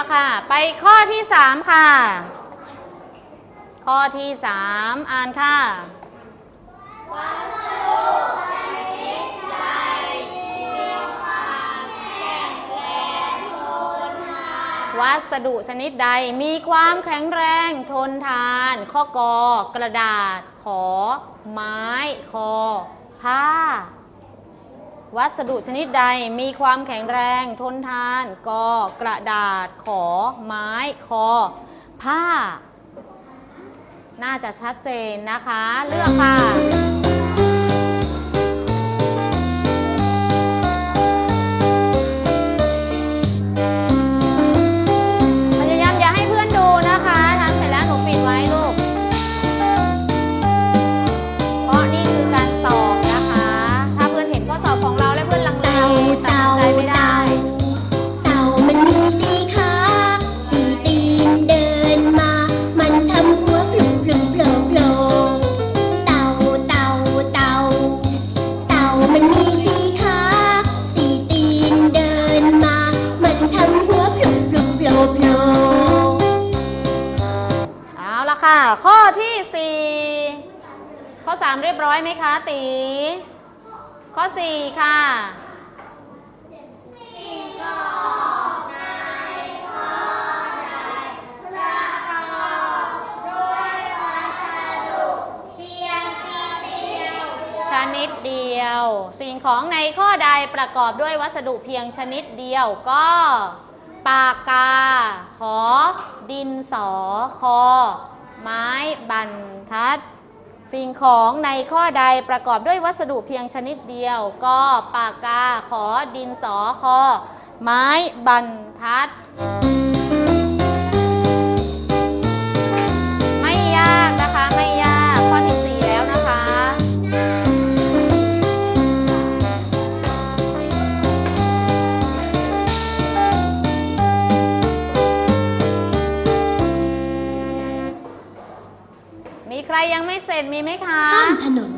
ละค่ะ ไปข้อที่3ค่ะ ข้อที่3อ่านค่ะวัสดุชนิดใดมีความแข็งแรงทนทาน ข้อกอกระดาษ ขอ ไม้ คอ ผ้า วัสดุชนิดใดมีความแข็งแรงทนทานกอกระดาษ ขอ ไม้ คอ ผ้า น่าจะชัดเจนนะคะ เลือกค่ะ คะตี ข้อ4ค่ะชนิดเดียว สิ่งของในข้อใดประกอบด้วยวัสดุเพียงชนิดเดียวก็ ปากกา ขอ ดินสอ คอ ไม้บรรทัด สิ่งของในข้อใดประกอบด้วยวัสดุเพียงชนิดเดียว ก็ปากกา ขอดินสอคอไม้บรรทัด รยังไม่เสร็จมีไหมคะ ข้ามถนน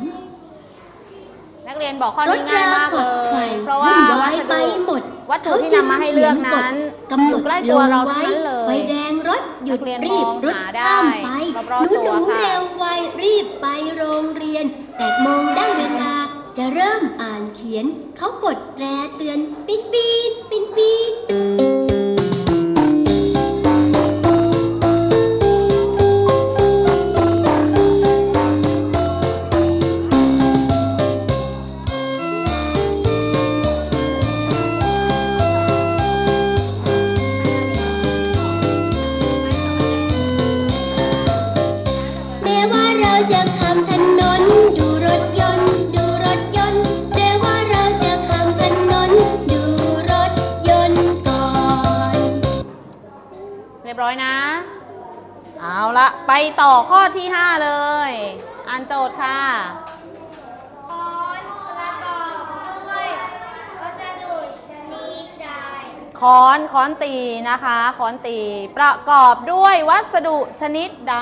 นักเรียนบอกข้อรถนี้ง่ายรามากขเลวักไขว่ยเพราะว่าวุ่นวัวายสไปดุหมดวัตถุที่นำมาให้เลือกนั้นกำหนอยู่ดใกล้ลตัวงเราไว้ทั้งนั้นเลไฟยแดงรถหยุดนักเรียนรีบมองรถหาได้ข้ามไปรอบหนูๆหตัวนูค่ะ เร็วไวรีบไปโรงเรียนแปดโมงได้เวลา จะเริ่มอ่านเขียน เขากดแตรเตือนปีดปีดปีดปีด จะข้ามถนนดูรถยนต์ ดูรถยนต์แม้ว่าเราจะข้ามถนนดูรถยนต์ก่อน เรียบร้อยนะ เอาละไปต่อข้อที่ 5 เลย อ่านโจทย์ค่ะ ค้อนประกอบด้วยวัสดุชนิดใด ค้อนค้อนตีนะคะ ค้อนตีประกอบด้วยวัสดุชนิดใด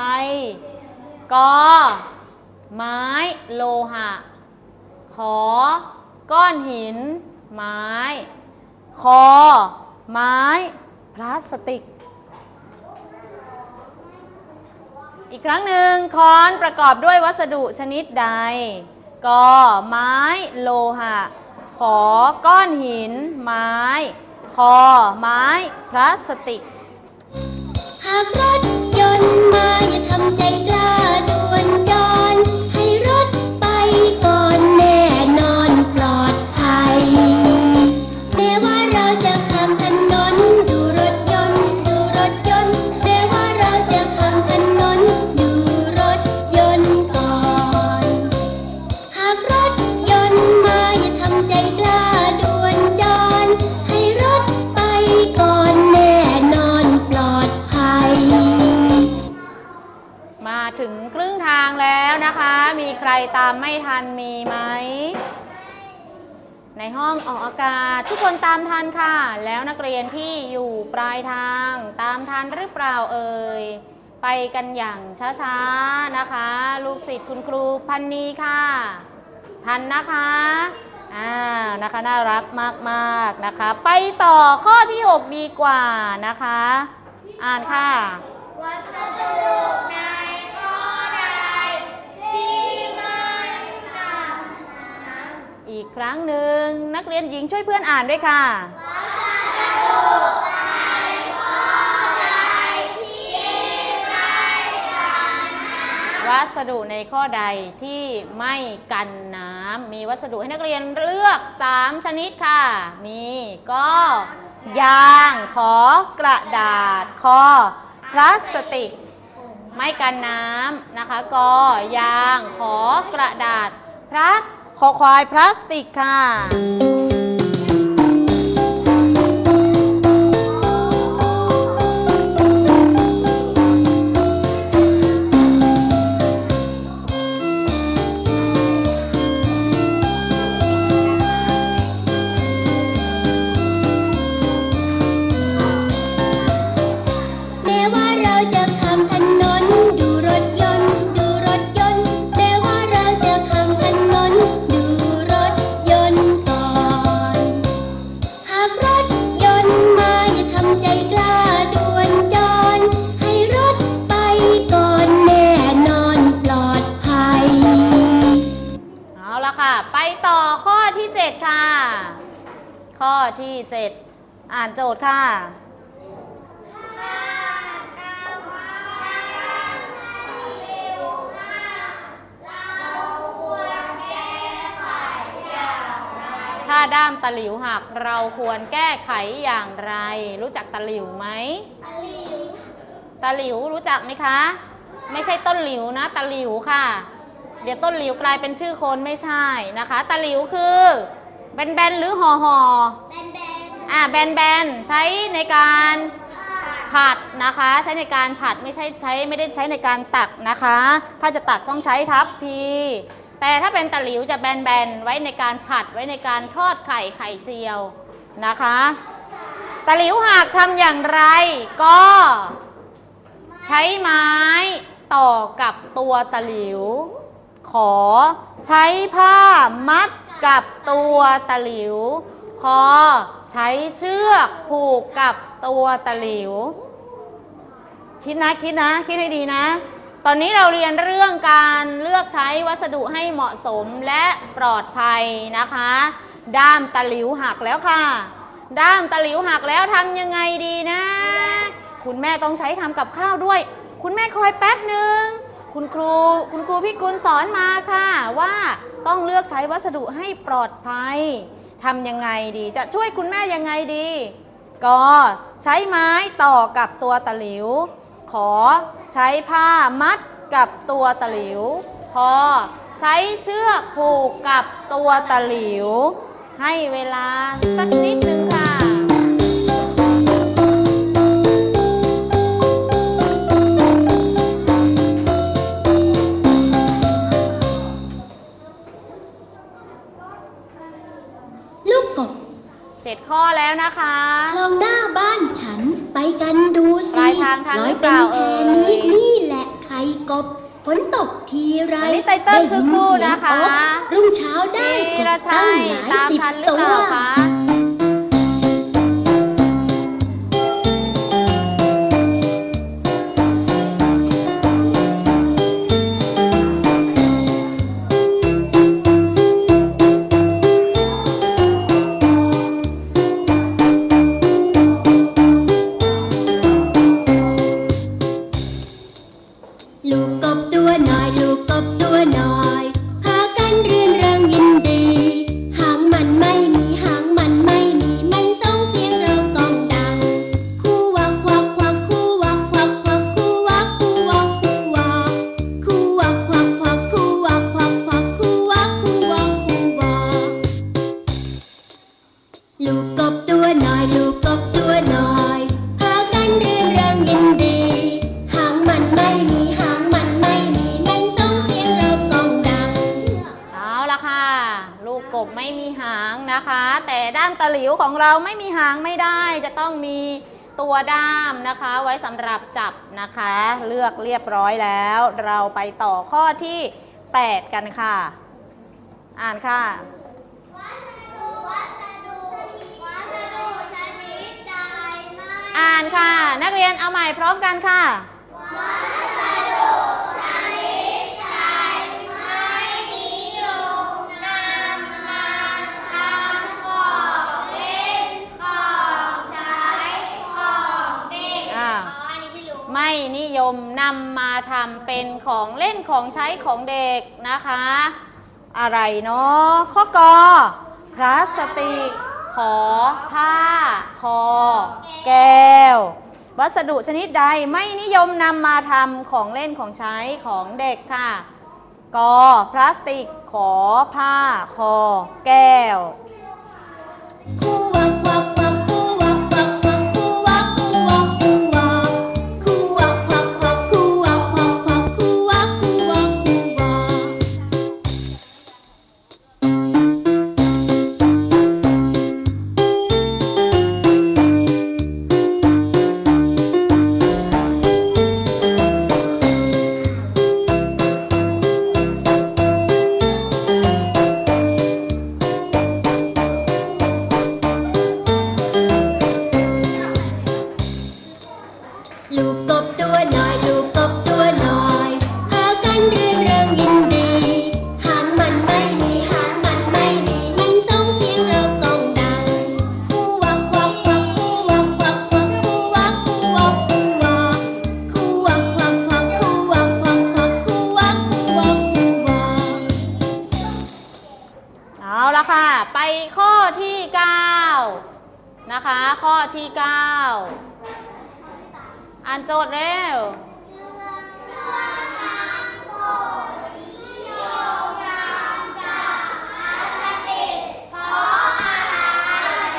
กอไม้โลหะ ขอ ก้อนหิน ไม้ คอ ไม้ พลาสติก อีกครั้งหนึ่งค้อนประกอบด้วยวัสดุชนิดใดกไม้โลหะ ขอ ก้อนหิน ไม้ คอ ไม้ พลาสติก หากรถยนต์มาอย่าทำใจ เราจะข้ามถนนดูรถยนต์ดูรถยนต์แม้ว่าเราจะข้ามถนนดูรถยนต์ก่อนหากรถยนต์มาอย่าทำใจกล้าด่วนจอนให้รถไปก่อนแน่นอนปลอดภัย มาถึงครึ่งทางแล้วนะคะ มีใครตามไม่ทันมีไหม ในห้องออกอากาศ ทุกคนตามทันค่ะ แล้วนักเรียนที่อยู่ปลายทาง ตามทันหรือเปล่าเอ่ยไปกันอย่างช้าๆนะคะ ลูกศิษย์คุณครูพันนีค่ะ ทันนะคะอ่านะคะน่ารักมากๆนะคะ ไปต่อข้อที่ 6 ดีกว่านะคะ อ่านค่ะ วัสดุนข้ อีกครั้งหนึ่งนักเรียนหญิงช่วยเพื่อนอ่านด้วยค่ะวัสดุในข้อใดที่ไม่กันน้ำมีวัสดุให้นักเรียนเลือก 3 ชนิดค่ะ มีก็ยางขอกระดาษคอพลาสติก ไม่กันน้ำนะคะกอยางขอกระดาษพลัส คอควายพลาสติกค่ะ 7 อ่านโจทย์ค่ะถ้าด้ามตะหลิวหักเราควรแก้ไขอย่างไร รู้จักตะหลิวไหมตะหลิวรู้จักไหมคะ ไม่ใช่ต้นหลิวนะตะหลิวค่ะ เดี๋ยวต้นหลิวกลายเป็นชื่อคนไม่ใช่นะคะตะหลิวคือแบนๆหรือห่อห่อแบน อ่าแบนๆ ใช้ในการผัดนะคะ ใช้ในการผัดไม่ใช่ใช้ไม่ได้ใช้ในการตักนะคะ ถ้าจะตักต้องใช้ทัพพีแต่ถ้าเป็นตะหลิวจะแบนๆ ไว้ในการผัดไว้ในการทอดไข่ไข่เจียวนะคะ ตะหลิวหักทำอย่างไรก็ใช้ไม้ต่อกับตัวตะหลิว ขอใช้ผ้ามัดกับตัวตะหลิวคอ ใช้เชือกผูกกับตัวตะหลิว คิดนะคิดนะ คิดให้ดีนะ ตอนนี้เราเรียนเรื่องการเลือกใช้วัสดุให้เหมาะสมและปลอดภัยนะคะ ด้ามตะหลิวหักแล้วค่ะ ด้ามตะหลิวหักแล้วทำยังไงดีนะ คุณแม่ต้องใช้ทำกับข้าวด้วย คุณแม่คอยแป๊บหนึ่งคุณครูคุณครูพี่กุลสอนมาค่ะ ว่าต้องเลือกใช้วัสดุให้ปลอดภัย ทำยังไงดี จะช่วยคุณแม่ยังไงดี ก็ใช้ไม้ต่อกับตัวตะหลิว ขอใช้ผ้ามัดกับตัวตะหลิว พอใช้เชือกผูกกับตัวตะหลิว ให้เวลาสักนิดนึง เจ็ดข้อแล้วนะคะ คลองหน้าบ้านฉันไปกันดูสิปลายทางทันลหอรืยอเปเป็นล่าแพเอ่ยนี้นี่แหละไข่กบฝนตกทีไรอันนี้ไตเติ้ลได้ยิสู้ๆเสียงนะคะโอ๊รุ่งเช้าได้ธีกรบชัตั้งยหลายตามสิบทันหรือตัเปว ล่าคะ ไม่มีหางนะคะ แต่ด้ามตะหลิวของเราไม่มีหางไม่ได้ จะต้องมีตัวด้ามนะคะ ไว้สำหรับจับนะคะ เลือกเรียบร้อยแล้ว เราไปต่อข้อที่ 8 กันค่ะ อ่านค่ะววัสดุวัสดุวัสดุชนิดใดไม่อ่านค่ะ นักเรียนเอาใหม่พร้อมกันค่ะ มนำมาทำเป็นของเล่นของใช้ของเด็กนะคะ อะไรเนาะข้อกอพลาสติก ขอผ้า คอ แก้ว วัสดุชนิดใดไม่นิยมนำมาทำของเล่นของใช้ของเด็กค่ะกอพลาสติก ขอผ้า คอ แก้ว โจทย์เร็ว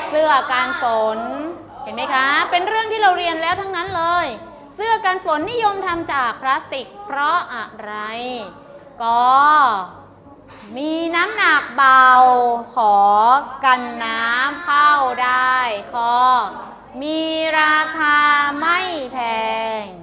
เสื้อการฝน เห็นไหมคะ เป็นเรื่องที่เราเรียนแล้วทั้งนั้นเลย เสื้อกันฝนนิยมทำจากพลาสติก เพราะอะไร ก็มีน้ำหนักเบา ขอกันน้ำเข้าได้คอ มีราคาไม่แพง